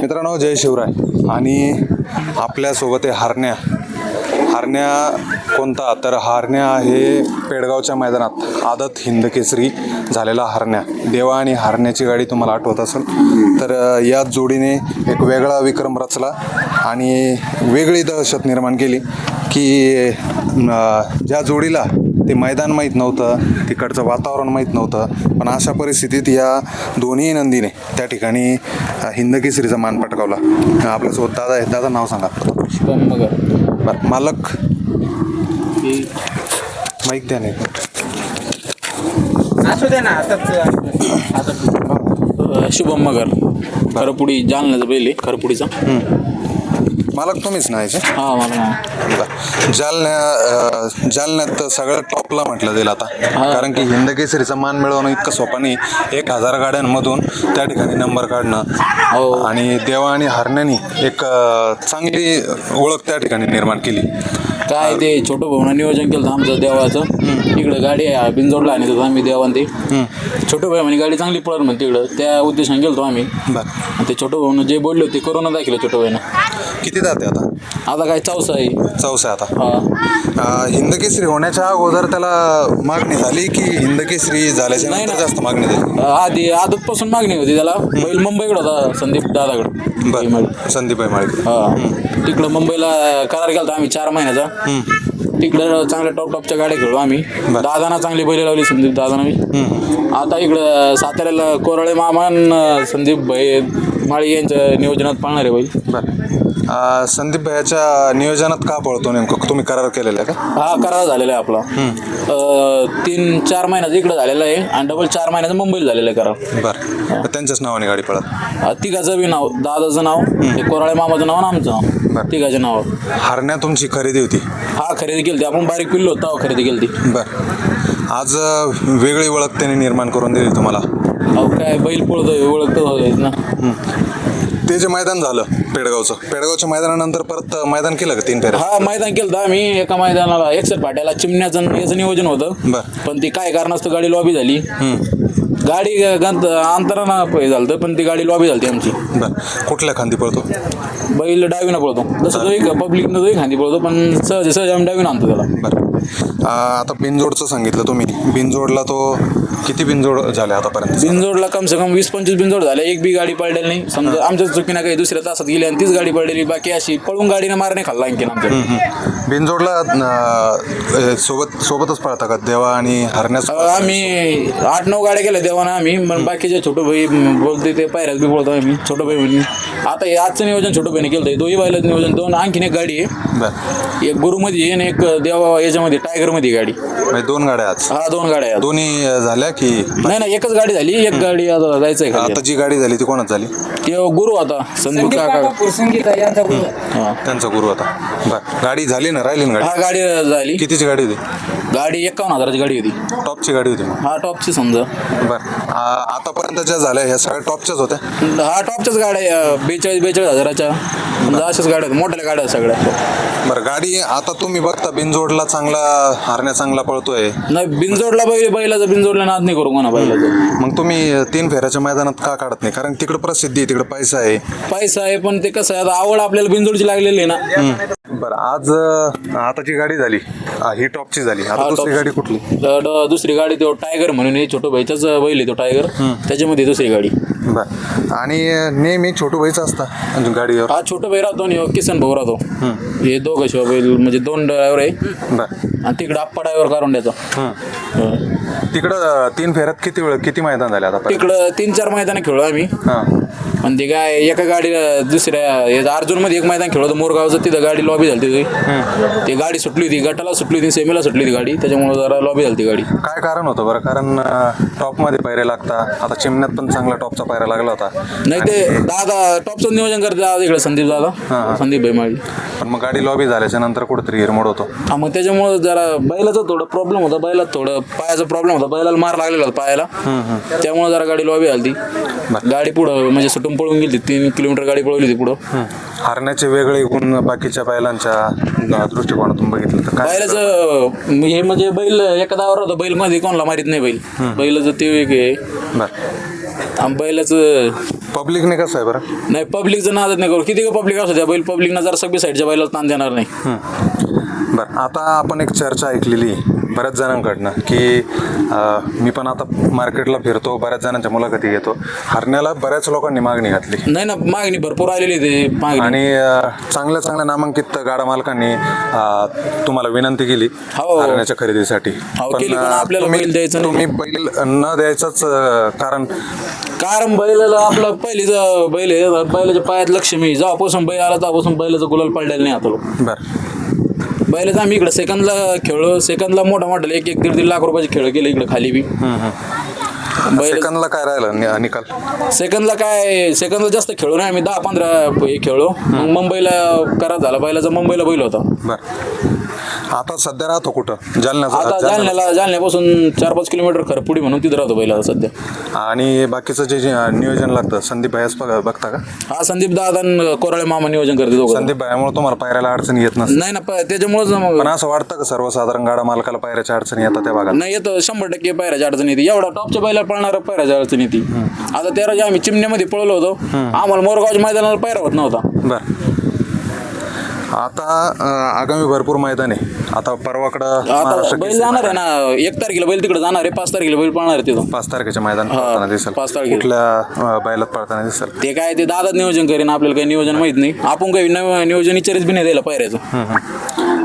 मित्रांनो जय शिवराय. आणि आपल्यासोबत आहे हारण्या. हारण्या कोणता? तर हारण्या आहे पेडगावच्या मैदानात. आदत हिंद केसरी झालेला हारण्या. देवा आणि हारण्याची गाडी तुम्हाला आठवत असेल. तर या जोडीने एक वेगळा विक्रम रचला आणि वेगळी दहशत निर्माण केली की ज्या जोडीला ते मैदान माहीत नव्हतं तिकडचं वातावरण माहीत नव्हतं पण अशा परिस्थितीत या दोन्ही नंदीने त्या ठिकाणी अ, हिंद केसरीचा मान पटकावला. आपल्यासोबत दादा आहे दादा नाव सांगा. शुभम मगर बरं मालक. माईक द्या नाही असू दे ना आताच शुभम मगर. खरपुडी जालन्याचा बैल आहे खरपुडीचा. मालक तुम्हीच हा मला नाव. बरं. जालन्या अ, जालन्यात सगळ्यात टॉपला म्हटलं जाईल आता. कारण की हिंद केसरीचा मान मिळवणं इतकं सोपं नाही. एक हजार गाड्यांमधून त्या ठिकाणी नंबर काढणं हो. आणि देवा आणि हरण्यानी एक अ, चांगली ओळख त्या ठिकाणी निर्माण केली. काय ते छोटं भाऊनं नियोजन केलं होतं आमचं देवाचं. इकडं गाडी आहे बिनजोडला आणि होतो आम्ही देवान ते छोटं भाऊ म्हणे गाडी चांगली पळत म्हणते तिकडं. त्या उद्देशाने गेलो आम्ही. बरं. आणि ते छोटं भाऊनं जे बोलले होते करोना दाखवलं छोटं भाईनं किती जाते आता? आता काय चौसा आहे. चौसा आता. हा. अ, हिंद केसरी होण्याच्या अगोदर त्याला मागणी झाली की हिंद केसरी झाल्याच्या नाही, नंतर नाही. जास्त मागणी झाली? आधी आदतपासून मागणी होती त्याला. बैल मुंबईकडे होता संदीप दादाकडे. बरं. संदीप माळी हा. तिकडं मुंबईला करार केला होता आम्ही चार महिन्याचा. तिकडं चांगल्या टॉप टॉपच्या गाड्या खेळू आम्ही. दादाना चांगली बैल लावली संदीप दादाना. आता इकडं साताऱ्याला कोराळे मामान संदीप भाई माळी यांच्या नियोजनात पाळणार आहे बैल. बरं. अ, संदीप भाईच्या नियोजनात का पळतो नेमकं? तुम्ही करार केलेला आहे का? हा करार झालेला आहे आपला. अं, तीन चार महिन्याचा इकडं झालेला आहे आणि डबल चार महिन्याचा मुंबईला झालेला आहे करार. बरं. त्यांच्याच नावाने गाडी पळत अं, तिघाचं बी नाव दादाचं नाव ते कोराळे मामाचं नाव आणि आमचं नाव. तिघाच्या नाव हारण्या तुमची खरेदी होती? हा खरेदी केली आपण बारीक पिल्लो होता खरेदी केली ती बरं. आज अ, वेगळी ओळख त्यांनी निर्माण करून दिली तुम्हाला. अहो काय बैल पळतोय ओळखतो ना. ते जे मैदान झालं पेडगावचं पेडगावच्या मैदानानंतर परत मैदान केलं का तीन फेऱ्या हा मैदान केलं होतं आम्ही. एका मैदानाला एकसर पाट्याला चिमण्याचं याचं नियोजन होतं. बरं. पण ती काय कारणास्तव गाडी लॉबी झाली. गाडी गंत अंतरानं झालं पण ती गाडी लॉबी झाली आमची. बरं. कुठल्या खांदी पळतो? बैल डावीनं पळतो. जसं तो एक पब्लिकनं तो खांदी पळतो पण सहज सहज आम्ही डावीनं आणतो त्याला. बरं. आता बिनजोडचं सांगितलं तुम्ही. बिनजोडला तो किती बिनजोड झाले आतापर्यंत? बिनजोडला कम से कम वीस पंचवीस बिनजोड झाले. एक बी गाडी पडलेली नाही. समजा आमच्या चुकीनं काही दुसऱ्या तासात गेली आणि तीच गाडी पडलेली बाकी अशी पळून गाडीने मारणे खाल्ला आणखीन आमच्या. बिनजोडला सोबत सोबतच पळता का? देवा आणि हरण्यास आम्ही आठ नऊ गाड्या केल्या देवाना आम्ही पण बाकीचे छोटं भाई बोलते ते पायऱ्यात बी बोलतो आम्ही छोटं भाई म्हणून आता हे आजचं नियोजन छोटं भाईने केलं दोन्ही बायलाचं नियोजन दोन आणखीन एक गाडी आहे. बरं. एक गुरुमध्ये आहे आणि एक देवा याच्यामध्ये टायगरमध्ये गाडी. म्हणजे दोन गाड्या आज? हा दोन गाड्या आहेत. दोन्ही झाल्या की? नाही नाही एकच गाडी झाली एक गाडी आता जायचंय आता खाली जी गाडी झाली ती कोणाच झाली? ते गुरु होता संदीप काका. यांचा गुरु. त्यांचा गुरु बरं गाडी झाली ना? राहिली ना गाडी? हा गाडी झाली. कितीची गाडी होती? गाडी एकावन्न हजाराची गाडी होती. टॉपची गाडी होती मग. हा टॉपची समजा. बरं. आ- आतापर्यंत ज्या झाल्या ह्या सगळ्या टॉपच्याच होत्या? हा टॉपच्याच गाड्या बेचाळीस बेचाळीस हजाराच्या. समजा अशाच गाड्या आहेत, मोठ्या गाड्या आहेत सगळ्या. बरं गाडी आता तुम्ही बघता बिनजोडला चांगला हारण्या चांगला पळतोय. नाही बिनजोडला बैल बैलाचं बिनजोडला नाद नाही करू म्हणा बैलाचं. मग तुम्ही तीन फेऱ्याच्या मैदानात का काढत नाही? कारण तिकडे प्रसिद्धी आहे तिकडे पैसा आहे. पैसा आहे पण ते कसं आहे आता आवड आपल्याला बिनजोडची लागलेली आहे ना. बरं आज अ, आता जी गाडी झाली. ही टॉपची झाली. आता दुसरी. गाडी कुठली? ड- दुसरी गाडी तो टायगर म्हणून आहे, छोटो भाईचाच बैल आहे तो टायगर त्याच्यामध्ये दुसरी गाडी. बरं आणि नेहमी छोटू भाईचा असता गाडीवर? हा छोटो भाई राहतो आणि किसन भाऊ राहतो. हे दोघं शिवा बैल म्हणजे दोन ड्रायव्हर आहे. बरं. आणि तिकडे आप्पा ड्रायव्हर काढून द्यायचा हं. तिकडं तीन फेऱ्यात किती वेळ किती मैदान झाले आता? तिकडं तीन चार मैदान खेळलो आम्ही. हां. आणि ते काय एका गाडीला दुसऱ्या अर्जुनमध्ये एक मैदान खेळलो मोरगावचं. तिथं गाडी लॉबी झाली होती. ती गाडी सुटली होती गटाला सुटली होती सेमीला सुटली होती गाडी. त्याच्यामुळे जरा लॉबी झाली ती गाडी. काय कारण होतं बरं? कारण अ, टॉपमध्ये पायरे लागता. आता चिमण्यात पण चांगला टॉपचा पायरा लागला होता. नाही ते दादा टॉपचं नियोजन करते दादा इकडे संदीप दादा. संदीप भाई माळी पण मग गाडी लॉबी झाल्याच्यानंतर कुठेतरी हिरमोड होतो. हा मग त्याच्यामुळे जरा बैलाचा थोडं प्रॉब्लेम होता बैलात थोडं पायाचा प्रॉब्लेम होता. बैलाला मार लागलेला होता पायाला. त्यामुळे जरा गाडी लॉबी झाली गाडी पुढं म्हणजे सुटून पळून गेली तीन किलोमीटर गाडी पळवली होती पुढं. हारण्याचे वेगळे गुण बाकीच्या बैलांच्या दृष्टिकोनातून बघितलं तर काय बैलाचं हे म्हणजे बैल एका दावर होता बैलमध्ये कोणाला मारित नाही बैल. बैलाचं ते बरं. आणि बैलाचं पब्लिकने कसं आहे बरं? नाही पब्लिकचं नादत नाही करू. किती पब्लिक असू द्या बैल पब्लिकनं जर सगळी साईडच्या बैलाला ताण देणार नाही. बरं आता आपण एक चर्चा ऐकलेली बऱ्याच जणांकडनं की मी पण आता मार्केटला फिरतो बऱ्याच जणांच्या मुलाखती घेतो. हरण्याला बऱ्याच लोकांनी मागणी घातली. नाही ना मागणी भरपूर आलेली ते आणि चांगल्या चांगल्या नामांकित गाडा मालकांनी तुम्हाला विनंती केली हो. हरण्याच्या खरेदीसाठी. हो, तुम्ही- बैल न द्यायचंच कारण कारण बैलाला आपलं पहिलीच बैल बैलाच्या पायात लक्ष्मी जेव्हापासून बैल आला तेव्हापासून बैलाचा गुलाल पडलेला नाही आता बरं. बैलाचं आम्ही इकडे सेकंदला खेळलो. सेकंदला मोठा मोठा एक एक दीड दीड लाख रुपयाचे खेळ केले इकडे खाली बी. बैल सेकंदला काय राहिलं? नि- निकाल. सेकंदला काय सेकंदला जास्त खेळलो नाही आम्ही. दहा पंधरा हे खेळलो. मग मुंबईला करार झाला. बैलाचा मुंबईला बैल होता. बरं. आता सध्या राहतो कुठं? जालन्याचा आता जालन्याला. जालन्याला जालन्यापासून चार पाच किलोमीटर खरपुडी म्हणून तिथं राहतो बैल आता सध्या. आणि बाकीचं जे जे नियोजन लागतं संदीप बघा बघता का? हा संदीप दादा आणि कोराळे मामा नियोजन करते दोघं. संदीप भाईमुळे तुम्हाला पायऱ्याला अडचणी येत नसते. नाही ना प- त्याच्यामुळेच मग. पण असं वाटतं का सर्वसाधारण गाडा मालकाला पायऱ्याच्या अडचणी येतात त्या भागात? नाही येतं. शंभर टक्के पायऱ्याची अडचण येते. एवढा टॉपच्या बैला पळणार पायऱ्याची अडचण येते. आता त्या राजा आम्ही चिमण्यामध्ये पळलो होतो आम्हाला मोरगावच्या मैदानाला पायरा होत नव्हता. बर. आता अं, आगामी भरपूर मैदान आहे. आता परवाकडं आता महाराष्ट्र बैल केसरी जाणार आहे ना एक तारखेला बैल तिकडे जाणार आहे पाच तारखेला बैल पळणार आहे तिथं. पाच तारखेच्या मैदान पळताना दिसेल. पाच तारखेला. कुठल्या अं, बैलात पळताना दिसेल? ते काय ते दादाच नियोजन करेन आपल्याला काही नियोजन माहीत नाही. आपण काही नव- नियोजन विचारित बी नाही द्यायला पायऱ्याचं.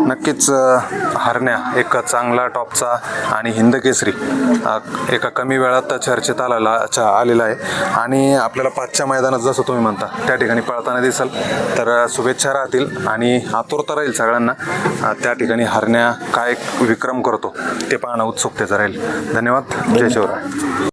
नक्कीच हरण्या एक चांगला टॉपचा आणि हिंद केसरी एका कमी वेळात चर्चेत आलेला अच्छा आलेला आहे. आणि आपल्याला पाचच्या मैदानात जसं तुम्ही म्हणता त्या ठिकाणी पळताना दिसाल. तर शुभेच्छा राहतील आणि आतुरता राहील सगळ्यांना. त्या ठिकाणी हरण्या काय विक्रम करतो ते पाहणं उत्सुकतेचं राहील. धन्यवाद. जय शिवराय.